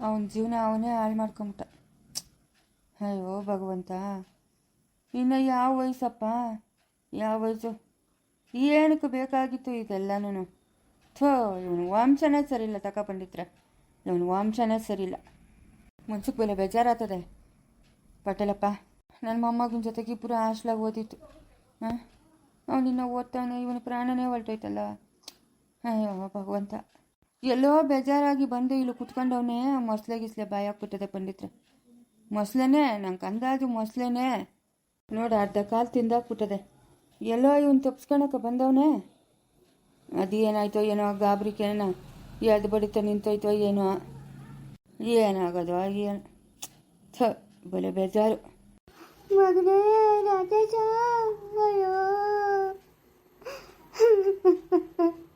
ಅವನ ಜೀವನ ಅವನೇ ಹಾಳು ಮಾಡ್ಕೊಂಬಿಟ್ಟ. ಅಯ್ಯೋ, ಭಗವಂತ. ಇನ್ನು ಯಾವ ವಯಸ್ಸಪ್ಪ? ಯಾವ ವಯಸ್ಸು? ಏನಕ್ಕೆ ಬೇಕಾಗಿತ್ತು ಇದೆಲ್ಲನೂ ಥೋ, ಇವನು ಸರಿ ಸರಿಯಿಲ್ಲ ತಕ ಪಂಡಿತ್ರೆ. ಇವನು ವಾಂಶನೇ ಸರಿಯಿಲ್ಲ. ಮನ್ಸಕ್ಕೆ ಬೆಲೆ ಬೇಜಾರಾಗ್ತದೆ. ಪಟೇಲಪ್ಪ, ನನ್ನ ಮೊಮ್ಮಗಿನ ಜೊತೆಗೆ ಇಬ್ಬರು ಹಾಸ್ಲಾಗಿ ಓದಿತ್ತು ಹಾಂ ಅವನಿನ್ನ ಓದ್ತಾನೆ, ಇವನು ಪ್ರಾಣನೇ ಹೊರಟೋಯ್ತಲ್ಲ. ಅಯ್ಯೋ, ಭಗವಂತ. ಎಲ್ಲೋ ಬೇಜಾರಾಗಿ ಬಂದು ಇಲ್ಲಿ ಕುತ್ಕೊಂಡವನೇ ಮೊಸಲೆ ಗಿಸ್ಲೆ ಬಾಯಾಕ್ಬಿಟ್ಟದೆ ಪಂಡಿತ್ರೆ. ಮೊಸಳೆನೇ ನಂಗೆ ಅಂದಾಜು ಮೊಸಳೆನೇ ನೋಡಿ ಅರ್ಧ ಕಾಲು ತಿಂದಾಕ್ಬಿಟ್ಟದೆ. ಎಲ್ಲೋ ಇವನು ತಪ್ಸ್ಕೊಳಕ್ಕೆ ಬಂದವನೇ. ಅದೇನಾಯ್ತೋ ಏನೋ ಗಾಬರಿಕೆನ ಎದ್ದು ಬಡಿತ ನಿಂತೋಯ್ತೋ ಏನೋ. ಏನಾಗೋದು ಏನು. ಬಲೆ ಬೇಜಾರು. ಅಯ್ಯೋ.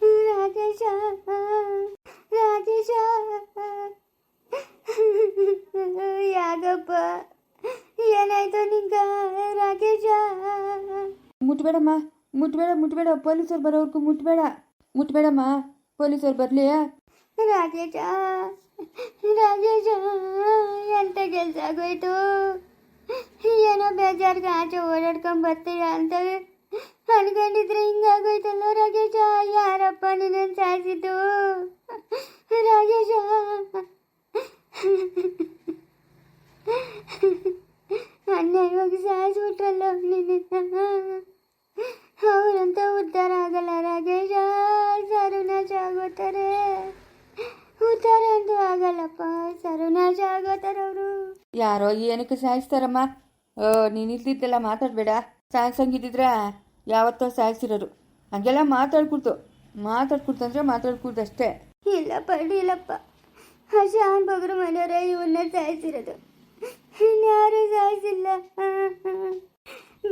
ರಾಜೇಶ ರಾಜೇಶ ಯಾಕಪ್ಪ ಏನಾಯ್ತು ನಿಂಗ ರಾಜೇಶ? ಮುಟ್ಬೇಡಮ್ಮ ಮುಟ್ಬೇಡ ಮುಟ್ಬೇಡ ಪೊಲೀಸರು ಬರೋವರೆಗೂ ಮುಟ್ಬೇಡ. ಮುಟ್ಬೇಡಮ್ಮ ಪೊಲೀಸರು ಬರಲಿ. ರಾಜೇಶ ರಾಜೇಶ ಎಂತ ಕೆಲಸ ಆಗೋಯ್ತು? ಏನೋ ಬೇಜಾರ್ಗ ಆಚೆ ಓಡಾಡ್ಕೊಂಡ್ ಬರ್ತೀಯ ಅಂತ ಅನ್ಕೊಂಡಿದ್ರೆ ಹಿಂಗಾಗೋಯ್ತಲ್ಲ ರಾಜೇಶ? ಯಾರಪ್ಪ ನಿನ್ನ ಸಾಯಿಸಿದ್ದು? ರಾಜೇಶ? ಅನ್ಯಾಯವಾಗಿ ಸಾಯಿಸ್ಬಿಟ್ರಲ್ಲ ನಿನ್ನ ಅವರಂತ ಉದ್ಧಾರ ಆಗಲ್ಲ ರಾಜೇಶ. ಸರ್ವನಾಶ ಆಗೋತಾರೆ ಉದ್ಧಾರ ಅಂತೂ ಆಗಲ್ಲಪ್ಪ. ಸರ್ವನಾಶ ಆಗೋತಾರೆ ಅವರು ಯಾರೋ ಏನಕ್ಕೆ ಸಾಯಿಸ್ತಾರಮ್ಮ? ನೀನು ಇಲ್ದಿದ್ದೆಲ್ಲ ಮಾತಾಡಬೇಡ. ಸಾಯಿಸಂಗಿದ್ದಿದ್ರೆ ಯಾವತ್ತೋ ಸಾಯಿಸಿರೋರು ಹಂಗೆಲ್ಲ ಮಾತಾಡ್ಕೊಡ್ತು. ಮಾತಾಡ್ಕೊಡ್ತು ಅಂದ್ರೆ ಮಾತಾಡ್ಕೊಡ್ತು ಅಷ್ಟೇ. ಇಲ್ಲಪ್ಪ ಇಲ್ಲಪ್ಪ ಆ ಶಾನ್ ಬಗ್ರು ಮನೆಯವರೇ ಇವನ್ನ ಸಾಯಿಸಿರೋದು ಇನ್ಯಾರು ಸಾಯಿಸಿಲ್ಲ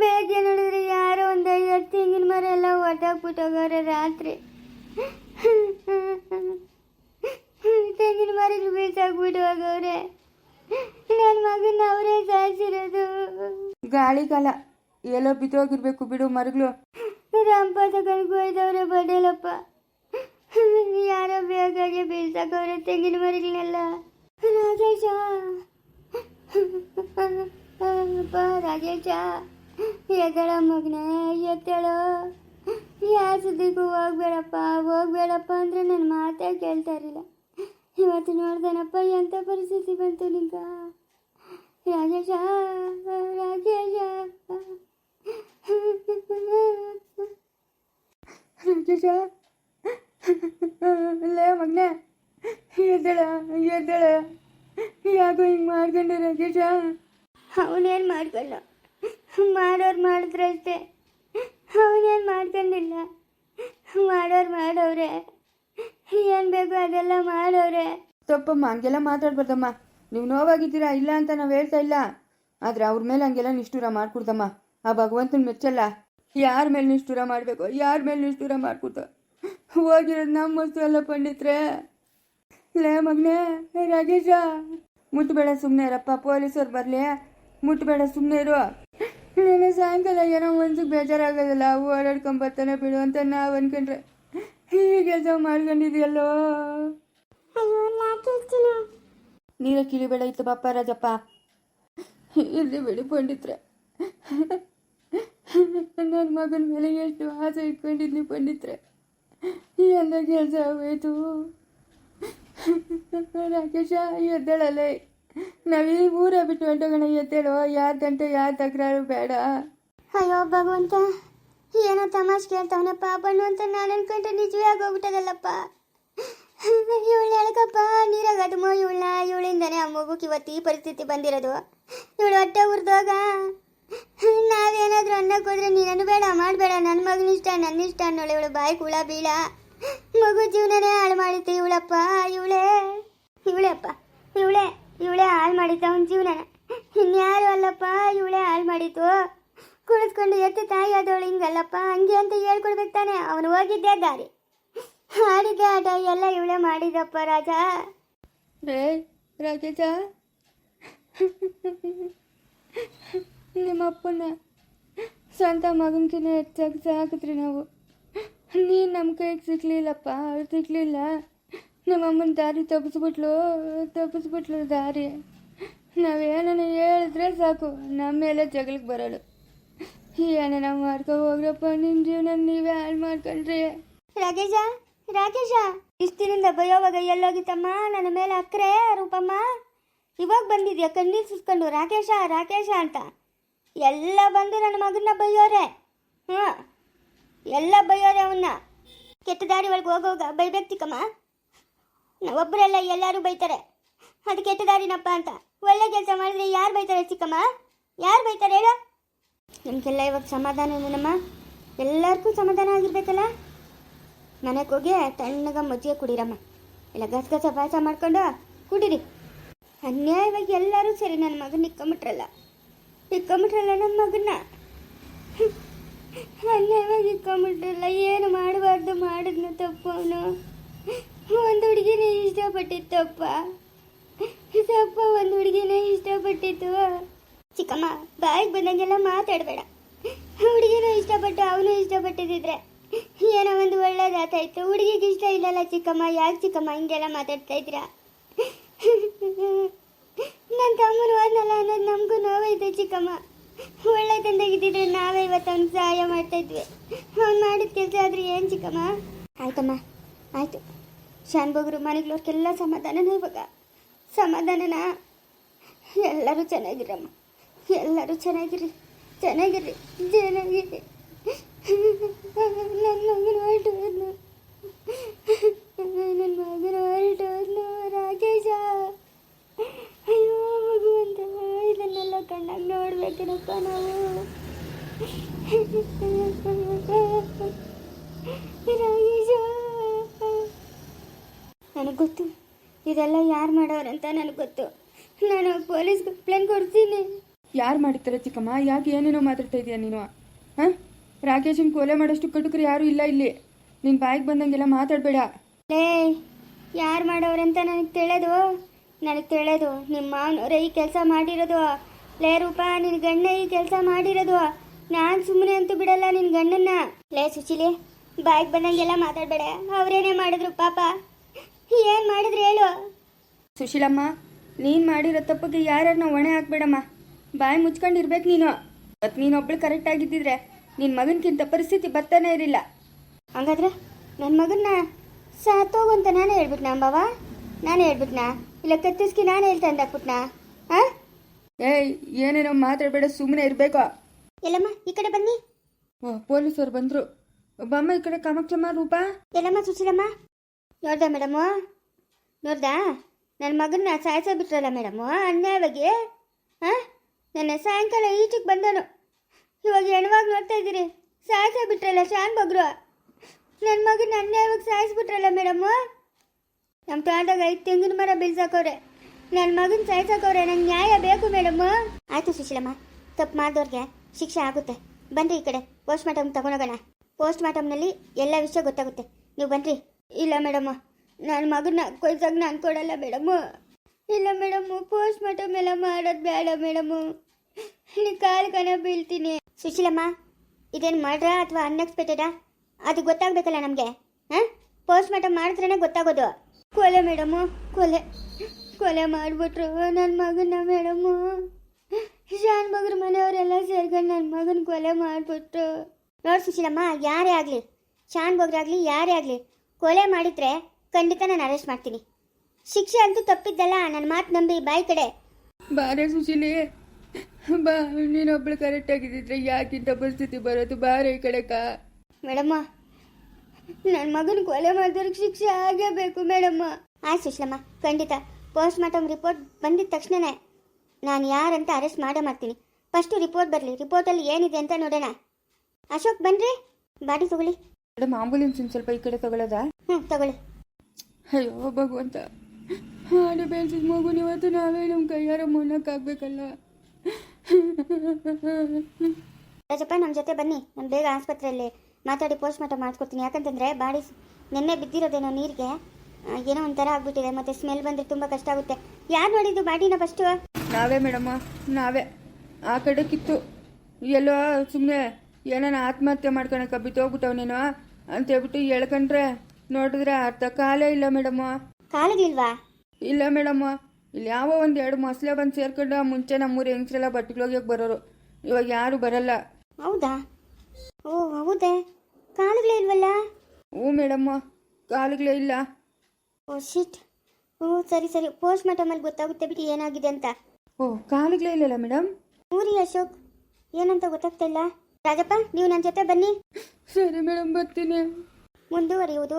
ಬೆಳಗ್ಗೆ ನೋಡಿದ್ರೆ ಯಾರೋ ಒಂದು ಐವತ್ತು ತೆಂಗಿನ ಮರ ಎಲ್ಲ ಒಟ್ಟಾಗ್ಬಿಟ್ಟೋಗವ್ರೆ ರಾತ್ರಿ. ತೆಂಗಿನ ಮರಗಳು ಬೀಸಾಕ್ಬಿಟ್ಟು ಹೋಗವ್ರೆ ನನ್ನ ಮಗನ ಅವರೇ ಸಾಯಿಸಿರೋದು ಗಾಳಿ ಕಾಲ ಎಲ್ಲೋ ಬಿದ್ದೋಗಿರ್ಬೇಕು ಬಿಡು ಮರಗಳು. ಹೋಯ್ದವ್ರೆ ಬಡೇಲಪ್ಪ ಯಾರೋ ಬೇಕಾಗಿ ಬೀಳ್ಸಕ್ಕವ್ರೆ ತೆಂಗಿನ ಮರಗಳನ್ನೆಲ್ಲ. ರಾಜೇಶ. ಅಪ್ಪ, ರಾಜೇಶ. ಎದ್ದಳ ಮಗನೇ ಎತ್ತೇಳೋ ಯಾವ ಸುದ್ದಿಗೂ ಹೋಗ್ಬೇಡಪ್ಪ ಹೋಗ್ಬೇಡಪ್ಪ ಅಂದ್ರೆ ನನ್ನ ಮಾತೇ ಕೇಳ್ತಾ ಇರಲಿಲ್ಲ. ಇವತ್ತು ನೋಡ್ದೇನಪ್ಪ ಎಂಥ ಪರಿಸ್ಥಿತಿ ಬಂತು ನಿಂಗ? ರಾಜೇಶ ರಾಜೇಶ. ರಾಜೇಶ ಲೇ ಮಗ್ನೆ ಎದ್ದೇಳ ಎದ್ದೇಳ. ಯಾಕೋ ಹಿಂಗೆ ಮಾಡ್ಕೊಂಡೆ ರಾಜೇಶ ಅವನೇನು ಮಾಡ್ಕೊಂಡ? ಮಾಡೋರು ಮಾಡಿದ್ರೆ ಅವನೇನ್ ಮಾಡ್ಕೊಂಡಿಲ್ಲ? ಮಾಡೋರು ಮಾಡವ್ರೆ. ಏನು ಬೇಕು ಅದೆಲ್ಲ ಮಾಡವ್ರೆ. ತಪ್ಪಮ್ಮ ಹಂಗೆಲ್ಲ ಮಾತಾಡ್ಬಾರ್ದಮ್ಮ. ನೀವು ನೋವಾಗಿದ್ದೀರಾ ಇಲ್ಲ ಅಂತ ನಾವು ಹೇಳ್ತಾ ಇಲ್ಲ. ಆದರೆ ಅವ್ರ ಮೇಲೆ ಹಂಗೆಲ್ಲ ನಿಷ್ಠೂರ ಮಾಡ್ಕೊಡ್ದಮ್ಮ. ಆ ಭಗವಂತನ ಮೆಚ್ಚಲ್ಲ. ಯಾರ ಮೇಲೆ ನಿಷ್ಠೂರ ಮಾಡಬೇಕು? ಯಾರ ಮೇಲೆ ನಿಷ್ಠೂರ ಮಾಡ್ಕೊತ? ಹೋಗಿರೋದು ನಮ್ಮ ವಸ್ತು ಎಲ್ಲ ಪಂಡಿತ್ರೆ. ಲೇ ಮಗನೇ ರಾಗೇಶ ಮುಟ್ಬೇಡ ಸುಮ್ಮನೆ ಇರಪ್ಪ ಪೊಲೀಸರು ಬರಲಿ. ಮುಟ್ಬೇಡ ಸುಮ್ಮನೆ ಇರು. ನೆನೆ ಸಾಯಂಕಾಲ ಏನೋ ಮನ್ಸಿಗೆ ಬೇಜಾರಾಗೋದಿಲ್ಲ ಓಡಾಡ್ಕೊಂಡ್ ಬರ್ತಾನೆ ಬಿಡು ಅಂತ ನಾವು ಅನ್ಕೊಂಡ್ರೆ. ಹೀಗೆ ಕೆಲಸ ಮಾಡ್ಕೊಂಡಿದ್ಯಲ್ಲೋ. ನೀರ ಕಿಳಿಬೇಡ ಇತ್ತು ಬಾಪ ರಾಜಪ್ಪ. ಇಲ್ಲಿ ಬಿಡಿ ಪಂಡಿತ್ರೆ. ನನ್ನ ಮಗನ ಮೇಲೆ ಎಷ್ಟು ಆಸೆ ಇಟ್ಕೊಂಡಿದ್ನಿ ಪಂಡಿತ್ರೆ. ಎಲ್ಲ ಕೆಲಸ ಆಗೋಯ್ತು ರಾಕೇಶ ಎದ್ದೇಳಲ್ಲೇ ನಾವೀ ಊರ ಬಿಟ್ಟು ಹೊಂಟೋಗೋಣ, ಎದ್ದೇಳೋ. ಯಾರ ಗಂಟೆ, ಯಾರ ತಕರಾರು ಬೇಡ. ಅಯ್ಯೋ, ಭಗವಂತ, ಏನೋ ತಮಾಷೆ ಕೇಳ್ತಾವನಪ್ಪ. ಬಣ್ಣ ಅಂತ ನಾನು ಅನ್ಕೊಂಡ್ರೆ ನಿಜವೇ ಆಗೋಗ್ಬಿಟ್ಟದಲ್ಲಪ್ಪ. ಇವಳು ಹೇಳಕಪ್ಪ ನೀರಾಗ ಅದುಮೋ ಇವಳನ್ನ. ಇವಳಿಂದಾನೆ ಆ ಮಗುಕ್ ಇವತ್ತು ಈ ಪರಿಸ್ಥಿತಿ ಬಂದಿರೋದು. ಇವಳು ಹೊಟ್ಟೆ ಉರ್ದೋಗ. ನಾವೇನಾದ್ರೂ ಅನ್ನ ಹೋದ್ರೆ ನೀನನ್ನು ಬೇಡ, ಮಾಡಬೇಡ. ನನ್ನ ಮಗನಿಷ್ಟ ನನ್ನ ಇಷ್ಟ ಅನ್ನೋಳು ಇವಳು ಬಾಯಿ ಕುಳ ಬೀಳ. ಮಗು ಜೀವನನೇ ಹಾಳು ಮಾಡಿತ್ತು ಇವಳಪ್ಪ, ಇವಳೇ. ಇವಳೆ ಅಪ್ಪ ಇವಳೇ ಇವಳೇ ಹಾಳು ಮಾಡಿತ್ತು ಅವನ ಜೀವನನ. ಇನ್ಯಾರು ಅಲ್ಲಪ್ಪ, ಇವಳೇ ಹಾಳು ಮಾಡಿತು. ಕುಳಿಸ್ಕೊಂಡು ಎತ್ತು ತಾಯಿ ಆದವಳು ಹಿಂಗಲ್ಲಪ್ಪ, ಹಂಗೆ ಅಂತ ಹೇಳ್ಕೊಡ್ಬೇಕು ತಾನೆ. ಅವನು ಹೋಗಿದ್ದೆ ದಾರಿ. ಆಡಿದ್ದೆ ಆಟ, ಎಲ್ಲ ಇವಳೇ ಮಾಡಿದಪ್ಪ ರಾಜ. ರೇ ರಾಜೇಶ. ನಿಮ್ಮ ಅಪ್ಪನ ಸ್ವಂತ ಮಗನಕಿನ ಹೆಚ್ಚಾಗಿ ಸಾಕಿದ್ರಿ ನಾವು. ನೀನು ನಮ್ಮ ಕೈಗೆ ಸಿಗ್ಲಿಲ್ಲಪ್ಪ ಸಿಗ್ಲಿಲ್ಲ ನಮ್ಮಮ್ಮನ ದಾರಿ ತಪ್ಪಿಸ್ಬಿಟ್ಲು ತಪ್ಪಿಸ್ಬಿಟ್ಲು ದಾರಿ. ನಾವೇನ ಹೇಳಿದ್ರೆ ಸಾಕು ನಮ್ಮ ಮೇಲೆ ಜಗಳಕ್ಕೆ ಬರೋಳು ಏನೇನ ಮಾಡ್ಕೊ ಹೋಗ್ರಪ್ಪ ನಿಮ್ಮ ಜೀವನ ನೀವೇ ಹಾಳು ಮಾಡ್ಕೊಂಡ್ರಿ. ರಾಕೇಶ ರಾಕೇಶ ಇಷ್ಟಿನಿಂದ ಬಯೋವಾಗ ಎಲ್ಲೋಗಿತ್ತಮ್ಮ? ನನ್ನ ಮೇಲೆ ಅಕ್ರೆ ರೂಪಮ್ಮ. ಇವಾಗ ಬಂದಿದ್ಯಾ? ಕಣ್ಣೀರು ಸುಸ್ಕೊಂಡು, ರಾಕೇಶ ರಾಕೇಶ ಅಂತ. ಎಲ್ಲ ಬಂದು ನನ್ನ ಮಗನ್ನ ಬೈಯೋರೆ. ಹ್ಞೂ ಎಲ್ಲ ಬೈಯೋರೆ ಅವನ್ನ. ಕೆಟ್ಟ ದಾರಿ ಒಳಗೆ ಹೋಗೋಗ ಬೈಬೇಕು ಚಿಕ್ಕಮ್ಮ ಒಬ್ಬರೆಲ್ಲ ಎಲ್ಲರೂ ಬೈತಾರೆ. ಅದು ಕೆಟ್ಟ ದಾರಿನಪ್ಪ ಅಂತ. ಒಳ್ಳೆ ಕೆಲಸ ಮಾಡಿದ್ರೆ ಯಾರು ಬೈತಾರೆ ಚಿಕ್ಕಮ್ಮ? ಯಾರು ಬೈತಾರೆ ಹೇಳು? ನಮಗೆಲ್ಲ ಇವಾಗ ಸಮಾಧಾನ ಏನಮ್ಮ? ಎಲ್ಲರಿಗೂ ಸಮಾಧಾನ ಆಗಿರ್ಬೇಕಲ್ಲ? ಮನೆಗೆ ಹೋಗಿ ತಣ್ಣಗ ಮಜ್ಜಿಗೆ ಕುಡಿರಮ್ಮ. ಇಲ್ಲ ಗಸಗಸ ಪಾಯಸ ಮಾಡ್ಕೊಂಡು ಕುಡಿರಿ. ಅನ್ಯಾಯವಾಗಿ ಎಲ್ಲರೂ ಸರಿ ನನ್ನ ಮಗನ ಇಕ್ಕೊಂಬಿಟ್ರಲ್ಲ ಇಕ್ಕೊಂಬಿಟ್ರಲ್ಲ ನಮ್ಮ ಮಗನ? ಅನ್ಯಾಯವಾಗಿ ಇಕ್ಕೊಂಬಿಟ್ರಲ್ಲ ಏನು ಮಾಡಬಾರ್ದು ಮಾಡಿದ್ನು ತಪ್ಪು ಅವನು. ಒಂದು ಹುಡುಗಿನೇ ಇಷ್ಟಪಟ್ಟಿತ್ತಪ್ಪ. ತಪ್ಪ ಒಂದು ಹುಡುಗಿನೇ ಇಷ್ಟಪಟ್ಟಿತ್ತು. ಚಿಕ್ಕಮ್ಮ, ಬಾಯಿಗೆ ಬಂದಂಗೆಲ್ಲ ಮಾತಾಡಬೇಡ. ಹುಡುಗಿನೂ ಇಷ್ಟಪಟ್ಟು ಅವನು ಇಷ್ಟಪಟ್ಟಿದ್ರೆ ಏನೋ ಒಂದು ಒಳ್ಳೇದಾತಾಯ್ತು ಹುಡುಗಿಗೆ ಇಷ್ಟ ಇಲ್ಲಲ್ಲ ಚಿಕ್ಕಮ್ಮ, ಯಾಕೆ ಚಿಕ್ಕಮ್ಮ ಹಿಂಗೆಲ್ಲ ಮಾತಾಡ್ತಾ ಇದ್ದೀರಾ? ನನ್ನ ತಮ್ಮನ ಹೋದ್ನಲ್ಲ ಅನ್ನೋದು ನಮಗೂ ನೋವೈತೆ ಚಿಕ್ಕಮ್ಮ. ಒಳ್ಳೆ ತಂದಾಗಿದ್ದಿದ್ರೆ ನಾವೇ ಇವತ್ತು ಅವ್ನಿಗೆ ಸಹಾಯ ಮಾಡ್ತಾ ಇದ್ವಿ. ಅವ್ನು ಮಾಡಿದ ಕೆಲಸ ಆದ್ರೆ ಏನು ಚಿಕ್ಕಮ್ಮ? ಆಯ್ತಮ್ಮ ಆಯಿತು. ಶಾನ್ ಬಗ್ರು ಮನೆಗಳವ್ರಿಗೆಲ್ಲ ಸಮಾಧಾನನೇ ಇವಾಗ. ಸಮಾಧಾನನಾ? ಎಲ್ಲರೂ ಚೆನ್ನಾಗಿರಮ್ಮ. ಎಲ್ಲರೂ ಚೆನ್ನಾಗಿರಿ ಚೆನ್ನಾಗಿರಿ ಚೆನ್ನಾಗಿರಿ ನನ್ನ ಮಗನ ಹೊರಟೋದ್ನು ನನ್ನ ಮಗನ ಹೊರಟೋದ್ನು ರಾಕೇಶ ಕಣ್ಣಾಗ ನೋಡ್ಬೇಕೇನಪ್ಪ ನಾವು? ನನಗೆ ಗೊತ್ತು. ಇದೆಲ್ಲ ಯಾರು ಅಂತ ನನಗೆ ಗೊತ್ತು. ನಾನು ಪೊಲೀಸ್ ಕಂಪ್ಲೇಂಟ್ ಕೊಡ್ತೀನಿ. ಯಾರು ಮಾಡಿರ್ತಾರೆ ಚಿಕ್ಕಮ್ಮ? ಯಾಕೆ ಏನೇನೋ ಮಾತಾಡ್ತಾ ಇದೀಯ ನೀನು? ಹಾಂ? ರಾಕೇಶನ್ ಕೊಲೆ ಮಾಡೋಷ್ಟು ಕಟುಕರು ಯಾರೂ ಇಲ್ಲ ಇಲ್ಲಿ. ನಿನ್ ಬಾಯಿಗೆ ಬಂದಂಗೆಲ್ಲ ಮಾತಾಡಬೇಡ. ಲೇ ಯಾರು ಅಂತ ನನಗೆ ತಿಳಿದು? ನನಗೆ ತಿಳಿದು ನಿಮ್ಮ ಮಾವನವರೇ ಈ ಕೆಲಸ ಮಾಡಿರೋದು ಲೇ ರೂಪ ನಿನ್ನ ಗಂಡ ಈ ಕೆಲಸ ಮಾಡಿರೋದು. ನಾನು ಸುಮ್ಮನೆ ಅಂತೂ ಬಿಡಲ್ಲ ನಿನ್ನ ಗಂಡನ್ನ. ಲೇ ಸುಚಿಲಿ ಬಾಯಿಗೆ ಬಂದಂಗೆಲ್ಲ ಮಾತಾಡಬೇಡ. ಅವ್ರೇನೇ ಮಾಡಿದ್ರು ಪಾಪ. ಏನು ಮಾಡಿದ್ರು ಹೇಳು. ಸುಶೀಲಮ್ಮ ನೀನು ಮಾಡಿರೋ ತಪ್ಪಿಗೆ ಯಾರನ್ನ ಹೊಣೆ ಹಾಕ್ಬೇಡಮ್ಮ. ಬಾಯಿ ಮುಚ್ಕೊಂಡಿರ್ಬೇಕು ನೀನು. ಇವತ್ತು ನೀನೊಬ್ಳು ಕರೆಕ್ಟ್ ಆಗಿದ್ದಿದ್ರೆ ನಿನ್ನ ಮಗನ್ಕಿಂತ ಪರಿಸ್ಥಿತಿ ಬರ್ತಾನೆ ಇರಲಿಲ್ಲ. ಹಂಗಾದ್ರೆ ನನ್ನ ಮಗನ್ನ ಸಾತೋಗು ಅಂತ ನಾನೇ ಹೇಳ್ಬಿಟ್ನಾ ಅಂಬವ? ನಾನೇ ಹೇಳ್ಬಿಟ್ನಾ? ಇಲ್ಲ ಕತ್ತಿಸ್ಕಿ ನಾನೇ ಹೇಳ್ತಾ ಅಂದಾಕ್ಬಿಟ್ನಾ ಹಾಂ? ಏಯ್ ಏನೇನೋ ಮಾತಾಡಬೇಡ ಸುಮ್ಮನೆ ಇರಬೇಕು? ಎಲ್ಲಮ್ಮ ಈ ಕಡೆ ಬನ್ನಿ. ಓ ಪೊಲೀಸರು ಬಂದರು. ಬಮ್ಮ ಈ ಕಡೆ ಕಾಮಾಕ್ಷಮ್ಮ ರೂಪ? ಎಲ್ಲಮ್ಮ ಸುಶೀಲಮ್ಮ. ನೋಡ್ದ ಮೇಡಮು? ನೋಡ್ದಾ? ನನ್ನ ಮಗನ ಸಾಯಿಸ ಬಿಟ್ರಲ್ಲ ಮೇಡಮು ಅನ್ಯಾಯವಾಗಿ? ಹಾಂ? ನನ್ನ ಸಾಯಂಕಾಲ ಈಚೆಗೆ ಬಂದನು ಇವಾಗ ಹೆಣ್ವಾಗಿ ನೋಡ್ತಾ ಇದ್ದೀರಿ. ಸಾಯಿಸ ಬಿಟ್ರಲ್ಲ ಶಾನ್ ಬಗ್ರು. ನನ್ನ ಮಗನ ಅನ್ಯಾಯವಾಗಿ ಸಾಯಿಸ್ಬಿಟ್ರಲ್ಲ ಮೇಡಮು? ನಮ್ಮ ತೋಟದಾಗ ಐದು ತೆಂಗಿನ ಮರ ಬೀಳ್ಸಾಕವ್ರೆ ನನ್ನ ಮಗನ ಸಾಯಿಸೋಕವ್ರೆ ನಂಗೆ ನ್ಯಾಯ ಬೇಕು ಮೇಡಮು. ಆಯಿತು ಸುಶೀಲಮ್ಮ, ತಪ್ಪು ಮಾಡಿದವ್ರಿಗೆ ಶಿಕ್ಷೆ ಆಗುತ್ತೆ. ಬನ್ರಿ ಈ ಕಡೆ ಪೋಸ್ಟ್ ಮಾರ್ಟಮ್ ತಗೊಂಡೋಗೋಣ. ಪೋಸ್ಟ್ ಮಾರ್ಟಮ್ನಲ್ಲಿ ಎಲ್ಲ ವಿಷಯ ಗೊತ್ತಾಗುತ್ತೆ. ನೀವು ಬನ್ರಿ. ಇಲ್ಲ ಮೇಡಮ್ಮ ನನ್ನ ಮಗನ ಕೊಯ್ಸಾಗ ನಾನು ಕೊಡಲ್ಲ ಮೇಡಮು. ಇಲ್ಲ ಮೇಡಮು ಪೋಸ್ಟ್ ಮಾರ್ಟಮ್ ಎಲ್ಲ ಮಾಡೋದು ಬೇಡ ಮೇಡಮು. ನೀ ಕಾಲು ಕಣ ಬೀಳ್ತೀನಿ. ಸುಶೀಲಮ್ಮ, ಇದೇನು ಮಾಡ್ರಾ ಅಥವಾ ಅನ್ಎಕ್ಸ್ಪೆಕ್ಟೆಡಾ ಅದು ಗೊತ್ತಾಗಬೇಕಲ್ಲ ನಮಗೆ, ಹಾಂ? ಪೋಸ್ಟ್ ಮಾರ್ಟಮ್ ಮಾಡಿದ್ರೇ ಗೊತ್ತಾಗೋದು. ಕೊಲೆ ಮೇಡಮು, ಕೊಲೆ. ಕೊಲೆ ಮಾಡಿಬಿಟ್ರು ನನ್ನ ಮಗನ ಮೇಡಮು ಶಾನ್ ಮಗರ ಮನೆಯವರೆಲ್ಲ ಸೇರ್ಕೊಂಡು ನನ್ನ ಮಗನ ಕೊಲೆ ಮಾಡಿಬಿಟ್ರು. ನೋಡಿ ಸುಶೀಲಮ್ಮ ಯಾರೇ ಆಗಲಿ ಶಾನ್ ಬಗ್ರಾಗಲಿ ಯಾರೇ ಆಗಲಿ ಕೊಲೆ ಮಾಡಿದ್ರೆ ಖಂಡಿತ ನಾನು ಅರೆಸ್ಟ್ ಮಾಡ್ತೀನಿ. ಶಿಕ್ಷೆ ಅಂತೂ ತಪ್ಪಿದ್ದಲ್ಲ ನನ್ನ ಮಾತು ನಂಬಿ ಬಾಯ್ ಕಡೆ. ಬಾರೆ ಸುಶೀಲಿ. ಬಾ ನೀನೊಬ್ಳು ಕರೆಕ್ಟ್ ಆಗಿದ್ದಿದ್ರೆ ಯಾಕಿಂತ ಪರಿಸ್ಥಿತಿ ಬರೋದು? ಬಾರೆ ಈ ಕಡೆ ಕಾ. ಮೇಡಮ್ಮ ನನ್ನ ಮಗನ ಕೊಲೆ ಮಾಡಿದವ್ರಿಗೆ ಶಿಕ್ಷೆ ಆಗೇಬೇಕು ಮೇಡಮ್ಮ ಆಯ್ತು ಸುಶೀಲಮ್ಮ ಖಂಡಿತ. ಪೋಸ್ಟ್ ಮಾರ್ಟಮ್ ರಿಪೋರ್ಟ್ ಬಂದಿದ ತಕ್ಷಣನೇ ನಾನು ಯಾರಂತ ಅರೆಸ್ಟ್ ಮಾಡೇ ಮಾಡ್ತೀನಿ. ಫಸ್ಟು ರಿಪೋರ್ಟ್ ಬರಲಿ ರಿಪೋರ್ಟಲ್ಲಿ ಏನಿದೆ ಅಂತ ನೋಡೋಣ. ಅಶೋಕ್ ಬನ್ರಿ ಬಾಡಿ ತಗೊಳ್ಳಿ. ಮೇಡಮ್ ಆಂಬುಲೆನ್ಸ್ ಒಂದು ಸ್ವಲ್ಪ ಈ ಕಡೆ ತಗೊಳ್ಳೋದಾ? ಹ್ಞೂ ತಗೊಳ್ಳಿ. ಅಯ್ಯೋ ಭಗವಂತ. ಹಾಡು ಬೆಳೆಸಿದ ಮಗು ಇವತ್ತು ನಾವೇ ನಮ್ಮ ಕೈಯಾರ ಮುನ್ನಕ್ಕಾಗಬೇಕಲ್ಲ ರಾಜಪ್ಪ ನಮ್ಮ ಜೊತೆ ಬನ್ನಿ. ನಾನು ಬೇಗ ಆಸ್ಪತ್ರೆಯಲ್ಲಿ ಮಾತಾಡಿ ಪೋಸ್ಟ್ ಮಾರ್ಟಮ್ ಮಾಡಿಸ್ಕೊಡ್ತೀನಿ ಯಾಕಂತಂದರೆ ಬಾಡಿ ನೆನ್ನೆ ಬಿದ್ದಿರೋದೇನೋ ನೀರಿಗೆ. ಏನೋ ಒಂಥರ ಆಗ್ಬಿಟ್ಟಿದೆ. ಮತ್ತೆ ಸ್ಮೆಲ್ ಬಂದ್ರೆ ತುಂಬ ಕಷ್ಟ ಆಗುತ್ತೆ. ಯಾರು ನೋಡಿದ್ದು ಬಾಡಿನ ಫಸ್ಟು ನಾವೇ ಮೇಡಮ್ಮ ನಾವೇ. ಆ ಕಡೆ ಕಿತ್ತು. ಎಲ್ಲೋ ಸುಮ್ಮನೆ ಏನಾನ ಆತ್ಮಹತ್ಯೆ ಮಾಡ್ಕೊಳಕ ಬಿತ್ತೋಗ್ಬಿಟ್ಟವ್ ನೀನು ಅಂತ ಹೇಳ್ಬಿಟ್ಟು ಹೇಳ್ಕೊಂಡ್ರೆ ನೋಡಿದ್ರೆ ಅರ್ಧ ಕಾಲೇ ಇಲ್ಲ ಮೇಡಮ್ಮ ಕಾಲಿಗಿಲ್ವಾ ಇಲ್ಲ ಮೇಡಮ್ಮ ಇಲ್ಲಿ ಯಾವ ಒಂದು ಎರಡು ಮೊಸಲೆ ಬಂದು ಸೇರ್ಕೊಂಡು ಮುಂಚೆ ನಮ್ಮೂರು ಹೆಂಗಸ್ರೆಲ್ಲ ಬಟ್ಟೆಗಳೋಗ್ಯಕ್ಕೆ ಬರೋರು. ಇವಾಗ ಯಾರು ಬರಲ್ಲ. ಹೌದಾ? ಓ ಹೌದೇ. ಕಾಲುಗಳೇ ಇಲ್ವಲ್ಲ? ಹ್ಞೂ ಮೇಡಮ್ಮ ಕಾಲುಗಳೇ ಇಲ್ಲ. ಓ ಶಿಟ್ ಓ ಸರಿ ಸರಿ. ಪೋಸ್ಟ್ ಮಾರ್ಟಮಲ್ಲಿ ಗೊತ್ತಾಗುತ್ತೆ ಬಿಡಿ ಏನಾಗಿದೆ ಅಂತ. ಓ ಕಾಲುಗಳೇ ಇಲ್ಲಲ್ಲ ಮೇಡಮ್ ಊರಿ ಅಶೋಕ್. ಏನಂತ ಗೊತ್ತಾಗ್ತಾ ಇಲ್ಲ. ರಾಜಪ್ಪ ನೀವು ನನ್ನ ಜೊತೆ ಬನ್ನಿ. ಸರಿ ಮೇಡಮ್ ಬರ್ತೀನಿ. ಮುಂದುವರಿಯುವುದು.